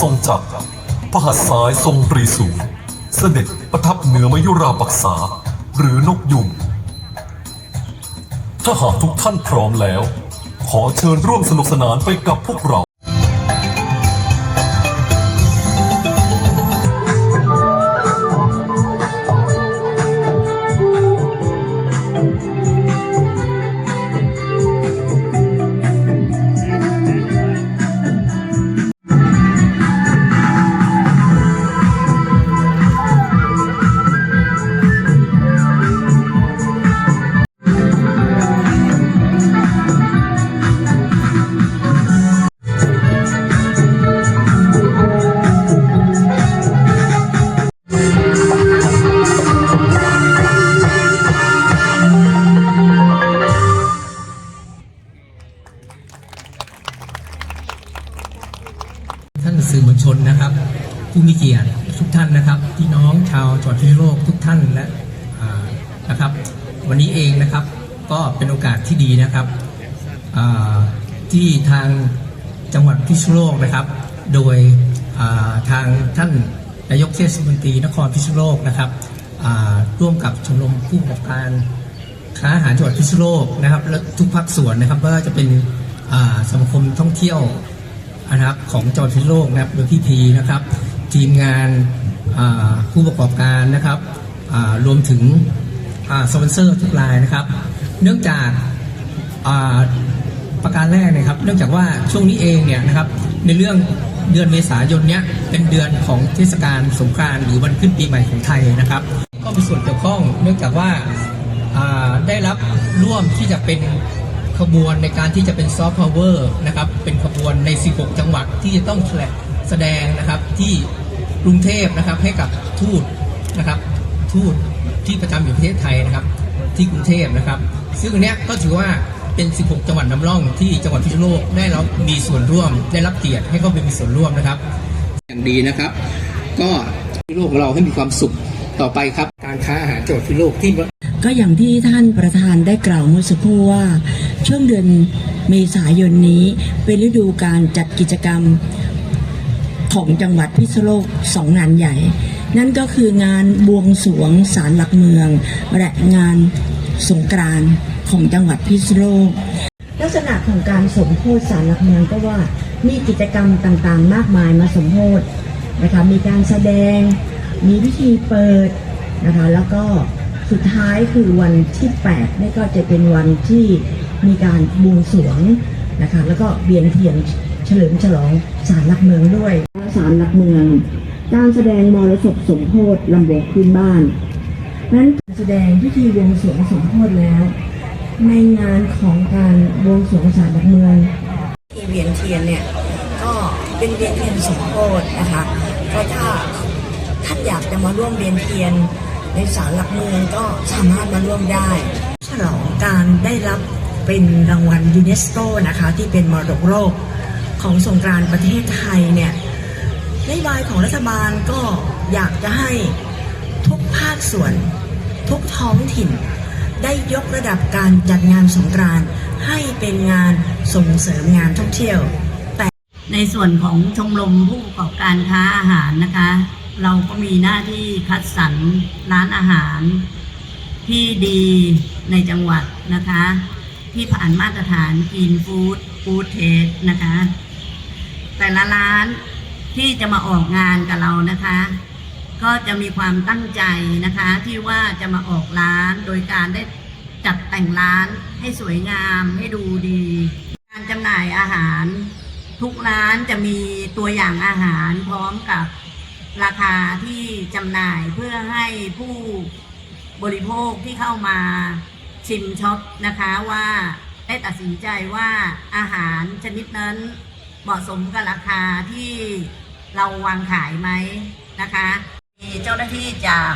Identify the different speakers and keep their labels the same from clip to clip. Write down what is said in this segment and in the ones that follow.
Speaker 1: ทรงจักรพระหัตถ์ซ้ายทรงตรีสูงเสด็จประทับเหนือมยุราปักษาหรือนกยุงถ้าหากทุกท่านพร้อมแล้ว ขอเชิญร่วมสนุกสนานไปกับพวกเรา
Speaker 2: ผู้มีเกียรติทุกท่านนะครับพี่น้องชาวจังหวัดพิษณุโลกทุกท่านและนะครับ วันนี้เองนะครับก็เป็นโอกาสที่ดีนะครับที่ทางจังหวัดพิษณุโลกนะครับ โดยทางท่านนายกเทศมนตรีนครพิษณุโลกนะครับร่วมกับชมรมผู้ประกอบการค้าอาหารจังหวัดพิษณุโลกนะครับและทุกภาคส่วนนะครับว่าจะเป็นสมาคมท่องเที่ยวนะครับของจังหวัดพิษณุโลกนะครับโดยพี่พีนะครับ ทีมงานผู้ประกอบการนะครับรวมถึงสปอนเซอร์ทุกรายนะครับ เนื่องจากาประการแรกนะครับ เนื่องจากว่าช่วงนี้เองเนี่ยนะครับในเรื่องเดือนเมษายนเนี้ยเป็นเดือนของเทศกาลสงกรานต์หรือวันขึ้นปีใหม่ของไทยนะครับ ก็มีส่วนเกี่ยวข้องเนื่องจากว่าอ่าได้รับร่วมที่จะเป็นขบวนในการที่จะเป็นซอฟต์พาวเวอร์นะครับเป็นขบวนใน 16 จังหวัดที่จะต้องแสดงนะครับที่ กรุงเทพนะครับให้กับทูตนะครับทูตที่ประจำอยู่ประเทศไทยนะครับ ที่กรุงเทพนะครับ ซึ่งอันเนี้ยก็ถือว่าเป็น 16 จังหวัดนำร่องที่จังหวัดพิษณุโลกได้รับมีส่วนร่วม ได้รับเกียรติให้เข้าไปมีส่วนร่วมนะครับ อย่างดีนะครับ ก็พิษณุโลกของเราให้มีความสุขต่อไปครับ การค้าอาหารจังหวัดพิษณุโลกที่
Speaker 3: ก็อย่างที่ท่านประธานได้กล่าวเมื่อสักครู่ว่า ช่วงเดือนเมษายนนี้เป็นฤดูการจัดกิจกรรม ของจังหวัดพิษณุโลกสองงานใหญ่ นั่นก็คืองานบวงสรวงศาลหลักเมือง และงานสงกรานของจังหวัดพิษณุโลก ลักษณะของการสมโพธิสารหลักเมืองก็ว่ามีกิจกรรมต่างๆ มากมายมาสมโพธินะคะมีการแสดง มีพิธีเปิดนะคะแล้วก็สุดท้ายคือวันที่8นี่ก็จะเป็นวันที่มีการบวงสรวงนะคะแล้วก็เวียนเทียน ฉลิมฉลองศาลหลักเมืองด้วยศาลหลักเมือง การแสดงมรสพสมโพธิลำวงพื้นบ้าน นั้นการแสดงพิธีบวงสรวงสมโพธิแล้ว ในงานของการบวงสรวงศาลหลักเมืองที่เวียนเทียนเนี่ยก็เป็นเวียนเทียนสมโพธินะคะก็ถ้าท่านอยากจะมาร่วมเวียนเทียนในศาลหลักเมืองก็สามารถมาร่วมได้ฉลองการได้รับเป็นรางวัลยูเนสโกนะคะที่เป็นมรดกโลก ของสงกรานต์ประเทศไทยเนี่ยนโยบายของรัฐบาลก็อยากจะให้ทุกภาคส่วน ทุกท้องถิ่น ได้ยกระดับการจัดงานสงกรานต์ให้เป็นงานส่งเสริมงานท่องเที่ยว แต่
Speaker 4: ในส่วนของชมรมผู้ประกอบการค้าอาหารนะคะ เราก็มีหน้าที่คัดสรรร้านอาหาร ที่ดีในจังหวัดนะคะ ที่ผ่านมาตรฐานกินฟู้ดฟู้ดเทสนะคะ แต่ละร้านที่จะมาออกงานกับเรานะคะ ก็จะมีความตั้งใจนะคะที่ว่าจะมาออกร้านโดยการได้จัดแต่งร้านให้สวยงามให้ดูดี การจำหน่ายอาหาร ทุกร้านจะมีตัวอย่างอาหารพร้อมกับราคาที่จำหน่ายเพื่อให้ผู้บริโภคที่เข้ามาชิมช็อปนะคะว่าได้ตัดสินใจว่าอาหารชนิดนั้น เหมาะสมกับราคาที่เราวางขายไหมนะคะ มีเจ้าหน้าที่จาก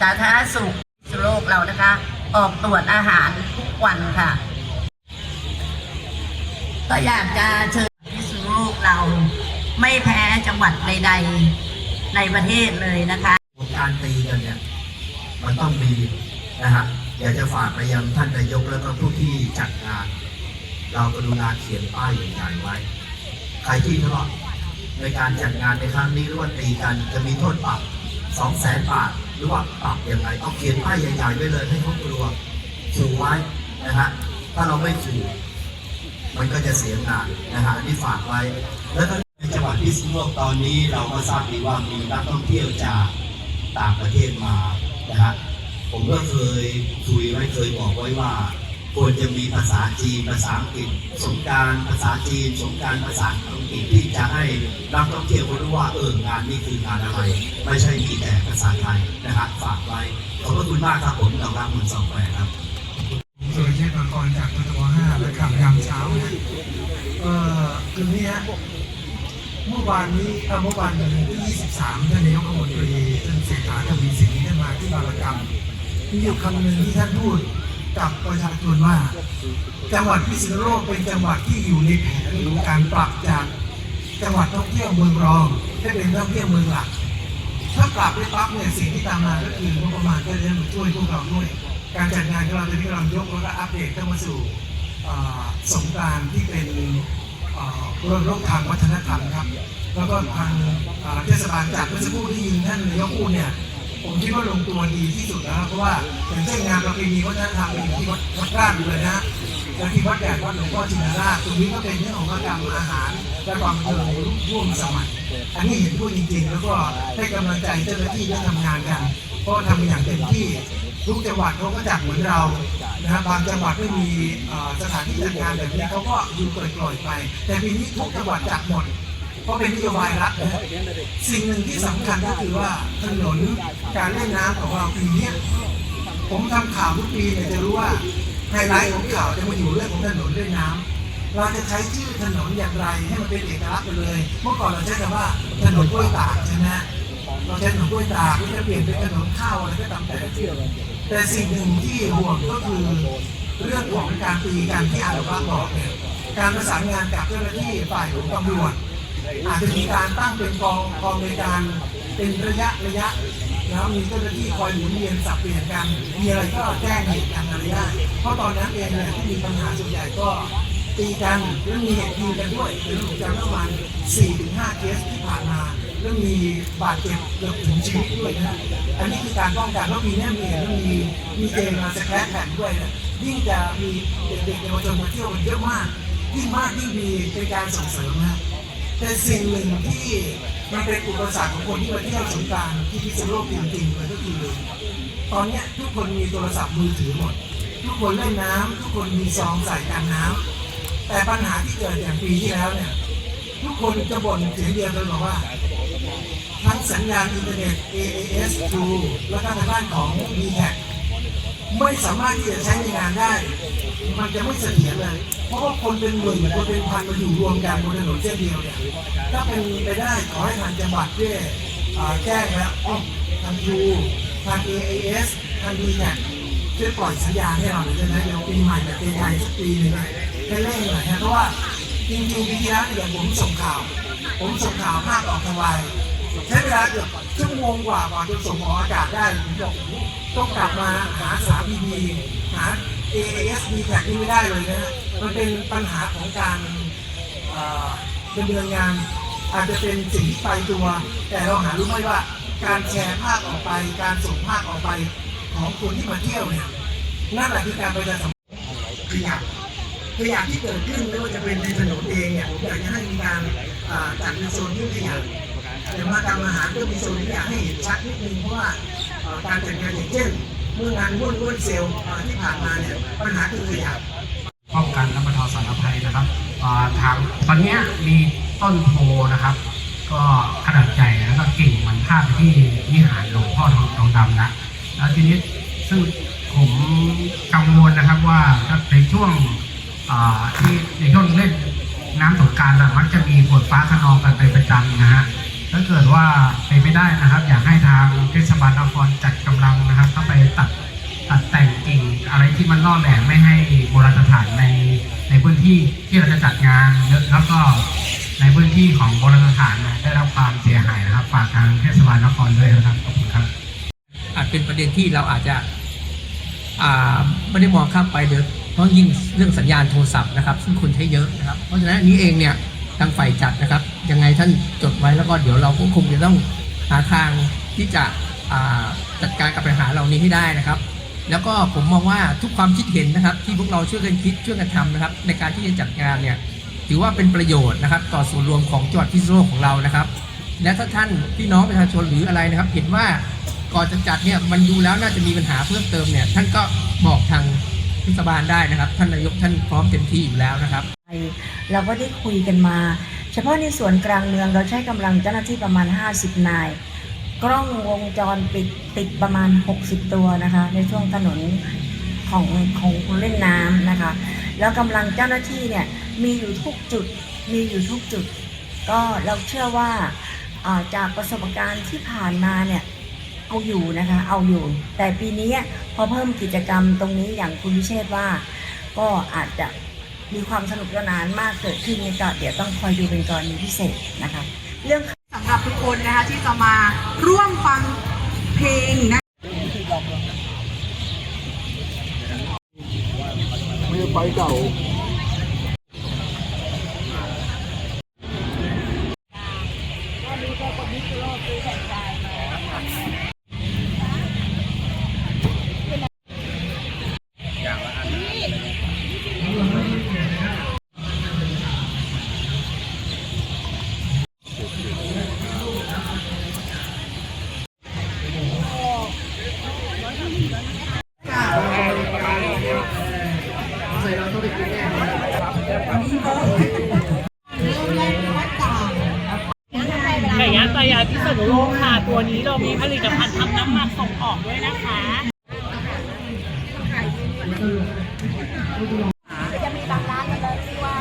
Speaker 4: สาธารณสุขคเรานะคะ ออกตรวจอาหารทุกวันค่ะ ก็อยากจะเชิญพิษณุโลกเราไม่แพ้จังหวัดใดๆในประเทศเลยนะคะ
Speaker 5: การตีกันเนี่ยมันต้องมีนะฮะอยากจะฝากไปยังท่านนายกแล้วก็ผู้ที่จัดงาน เรากรุณาเขียนป้ายใหญ่ๆไว้ ใครที่ทะเลาะในการจัดงานในครั้งนี้หรือว่าตีกันจะมีโทษปรับสองแสนบาทหรือว่าปรับอย่างไรเอาเขียนป้ายใหญ่ๆไว้เลยให้เขากลัวขู่ไว้นะฮะถ้าเราไม่ขู่มันก็จะเสียงานนะฮะอันนี่ฝากไว้ แล้วก็ในจังหวัดพิษณุโลกตอนนี้เราก็ทราบดีว่ามีนักท่องเที่ยวจากต่างประเทศมานะฮะผมก็เคยคุยไว้เคยบอกไว้ว่า ควรจะมีภาษาจีนภาษาอังกฤษสงการภาษาจีนสงการภาษาอังกฤษที่จะให้นักท่องเที่ยวรู้ว่าเอองานนี้คืองานอะไร ไม่ใช่มีแต่ภาษาไทยนะฮะฝากไว้ขอบพระคุณมากครับผมดอกรักเมืองสองแควครับ
Speaker 6: สุรเชษฐ์มังกรจากททบ5และข่าวยามเช้านะเอ่อคือนี้ฮะเมื่อวานนี้เมื่อวานเป็นที่23ท่านนายกรัฐมนตรีท่านเศรษฐาทวีสินท่านมาที่บารกรรมมีอยู่คำหนึ่งที่ท่านพูด กับประชาชนว่า จังหวัดพิษณุโลกเป็นจังหวัดที่อยู่ในแผนของการปรับจากจังหวัดท่องเที่ยวเมืองรองให้เป็นท่องเที่ยวเมืองหลัก ถ้าปรับไปปั๊บเนี่ยสิ่งที่ตามมาก็คืองบประมาณก็จะมาช่วยพวกเราด้วย การจัดงานของเราจะที่เรายกแล้วก็อัปเดตเข้ามาสู่สงกานต์ที่เป็นเอ่อรณรงค์ทางวัฒนธรรมครับ แล้วก็ทางเอ่อเทศบาลจากเมื่อสักครู่ที่ยินท่านนายกพูดเนี่ย ผมคิดว่าลงตัวดีที่สุดแล้วเพราะว่าอย่างเช่นงานประเพณีวัฒนธรรมอยู่ที่วัดวัดราชอยู่เลยนะแล้วที่วัดใหญ่วัดหลวงพ่อชินราชตรงนี้ก็เป็นเรื่องของวัฒนธรรมอาหารและความเจริญร่วมสมัยอันนี้เห็นพูดจริง ๆ แล้วก็ให้กำลังใจเจ้าหน้าที่ที่ทำงานกันเพราะทำอย่างเต็มที่ทุกจังหวัดเขาก็จัดเหมือนเรานะบางจังหวัดไม่มีสถานที่จัดงานแบบนี้เขาก็ดูปล่อยๆไป แต่ปีนี้ทุกจังหวัดจัดหมด เพราะเป็นนโยบายรัฐนะสิ่งหนึ่งที่สำคัญก็คือว่าถนนการเล่นน้ำของเราปีนี้ผมทำข่าวทุกปีเนี่ยจะรู้ว่าไฮไลท์ของข่าวจะมาอยู่เรื่องของถนนเล่นน้ำเราจะใช้ชื่อถนนอย่างไรให้มันเป็นเอกลักษณ์ไปเลย เมื่อก่อนเราใช้คำว่าถนนกล้วยตากใช่ไหมเราใช้ถนนกล้วยตากก็จะเปลี่ยนเป็นถนนข้าวอะไรก็ตามแต่แต่สิ่งหนึ่งที่ห่วงก็คือเรื่องของการตีกันที่อาจว่าบอกเนี่ยการประสานงานกับเจ้าหน้าที่ฝ่ายของตำรวจ อาจจะมีการตั้งเป็นกองกองในวยการเป็นระยะระยะแล้วมีเจ้าหน้าที่คอยหมุนเวียนสับเปลี่ยนกันมีอะไรก็แจ้งเหตุกันอะไรได้เพราะตอนนั้นเองเนี่ยที่มีปัญหาส่วนใหญ่ก็ตีกันแล้วมีเหตุยิงกันด้วยเป็นผมจำประมาณ4-5เคสที่ผ่านมาแล้วมีบาดเจ็บเกือบถึงชีวิตด้วยนะอันนี้คือการป้องกันแล้วมีแน่มีเห็นแล้วมีมีเกมมาสแครแผ่นด้วยนะยิ่งจะมีเด็กๆเยาวชนมาเที่ยวกันเยอะมากยิ่งมากยิ่งดีเป็นการส่งเสริมนะ แต่สิ่งหนึ่งที่มันเป็นอุปสรรคของคนที่มาเที่ยวสงการที่พิษณุโลกจริงๆมันก็คือตอนนี้ทุกคนมีโทรศัพท์มือถือหมด ทุกคนเล่นน้ำทุกคนมีซองใส่กันน้ำแต่ปัญหาที่เกิดอย่างปีที่แล้วเนี่ยทุกคนจะบ่นเสียงเดียวกันบอกว่าทั้งสัญญาณอินเทอร์เน็ต AAS 2แล้วก็ทางด้านของ d t a c ไม่สามารถที่จะใช้ในงานได้ มันจะไม่เสถียรเลย เพราะว่าคนเป็นหมื่นคนเป็นพันมาอยู่รวมกันบนถนนเส้นเดียวเนี่ยถ้าเป็นไปได้ขอให้ทางจังหวัดช่วยอ่าแจ้งแล้วอ้อทางยูทาง AAS ทางดีแท็ช่วยปล่อยสัญญาณให้เราหน่อยได้ไหมเดี๋ยวปีใหม่แบบเป็นไทยสักปีหนึงนะให้เร่งหน่อยนะเพราะว่าจริงๆปีที่แล้วอย่างผมส่งข่าว ผมส่งข่าวภาคออกทางไลน์ใช้เวลาเกือบชั่วโมงกว่ากว่าจะส่งออกอากาศได้ผมบอกต้องกลับมาหาสามีดีหา AAS d แท็กนี่ไม่ได้เลยนะฮะมันเป็นปัญหาของการเอ่อดำเนินงาน อาจจะเป็นสิ่งที่ไปตัว แต่เราหารู้ไหมว่าการแชร์ภาพออกไป การส่งภาพออกไปของคนที่มาเที่ยวเนี่ยนั่นแหละคือการประชาสัมพันธ์ขยะขยะที่เกิดขึ้นไม่ว่าจะเป็นในถนนเองเนี่ยผมอยากจะให้มีการจัดเป็นโซนที่ขยะแต่มาทำอาหารก็มีโซนที่อยากให้เห็นชัดนิดนึงเพราะว่าการจัดงานอย่างเช่น เมื่องานวุ่นวุ่นเซลล์ที่ผ่านมาเนี่ยปัญหาคือขยะ
Speaker 7: ป้องกันและบรรเทาสาธารณภัยนะครับทางตอนนี้มีต้นโพนะครับ ก็ขนาดใหญ่แล้วก็กิ่งมันพาดที่วิหารหลวงพ่อทองทองดำนะแล้วทีนี้ซึ่งผมกังวลนะครับว่าในช่วงที่ในช่วงเล่นน้ำสงกรารมักจะมีฝนฟ้าขนองกันเป็นประจำนะฮะ ถ้าเกิดว่าเป็นไม่ได้นะครับ อยากให้ทางเทศบาลนครจัดกำลังนะครับเข้าไปตัดตัดแต่งกิ่งอะไรที่มันล่อแหลมไม่ให้โบราณสถานในในพื้นที่ที่เราจะจัดงานแล้วก็ในพื้นที่ของโบราณสถานนะได้รับความเสียหายนะครับฝากทางเทศบาลนครด้วยนะครับขอบคุณครับ
Speaker 2: อาจเป็นประเด็นที่เราอาจจะอ่าไม่ได้มองข้ามไปเดี๋ยเพราะยิ่งเรื่องสัญญาณโทรศัพท์นะครับ ซึ่งคนใช้เยอะนะครับ เพราะฉะนั้นนี้เองเนี่ยทางฝ่ายจัดนะครับ ยังไงท่านจดไว้แล้วก็เดี๋ยวเราก็คงจะต้องหาทางที่จะจัดการกับปัญหาเหล่านี้ให้ได้นะครับ แล้วก็ผมมองว่าทุกความคิดเห็นนะครับ ที่พวกเราช่วยกันคิดช่วยกันทำนะครับ ในการที่จะจัดงานเนี่ยถือว่าเป็นประโยชน์นะครับ ต่อส่วนรวมของจังหวัดพิษณุโลกของเรานะครับ และถ้าท่านพี่น้องประชาชนหรืออะไรนะครับ เห็นว่าก่อนจะจัดเนี่ยมันดูแล้วน่าจะมีปัญหาเพิ่มเติมเนี่ยท่านก็บอกทางเทศบาลได้นะครับ ท่านนายกท่านพร้อมเต็มที่อยู่แล้วนะครับ
Speaker 3: เราก็ได้คุยกันมา เฉพาะในส่วนกลางเมืองเราใช้กำลังเจ้าหน้าที่ประมาณ 50 นาย กล้องวงจรปิดติดประมาณ 60 ตัวนะคะ ในช่วงถนนของของเล่นน้ำนะคะ แล้วกำลังเจ้าหน้าที่เนี่ยมีอยู่ทุกจุดมีอยู่ทุกจุด ก็เราเชื่อว่าจากประสบการณ์ที่ผ่านมาเนี่ยเอาอยู่นะคะเอาอยู่ แต่ปีนี้พอเพิ่มกิจกรรมตรงนี้อย่างคุณวิเชษว่าก็อาจจะ มีความสนุกสนานมากเกิดขึ้นนี่ก็เดี๋ยวต้องคอยดูเป็นกรณีพิเศษนะคะ เรื่อง
Speaker 8: สำหรับทุกคนนะคะที่จะมาร่วมฟังเพลงนะ
Speaker 9: ไวันนี้เรามีผลิตภัณฑ์ทำน้ำหมักส่งออกด้วยนะคะจะมีบางร้านกันเลยที่ว่า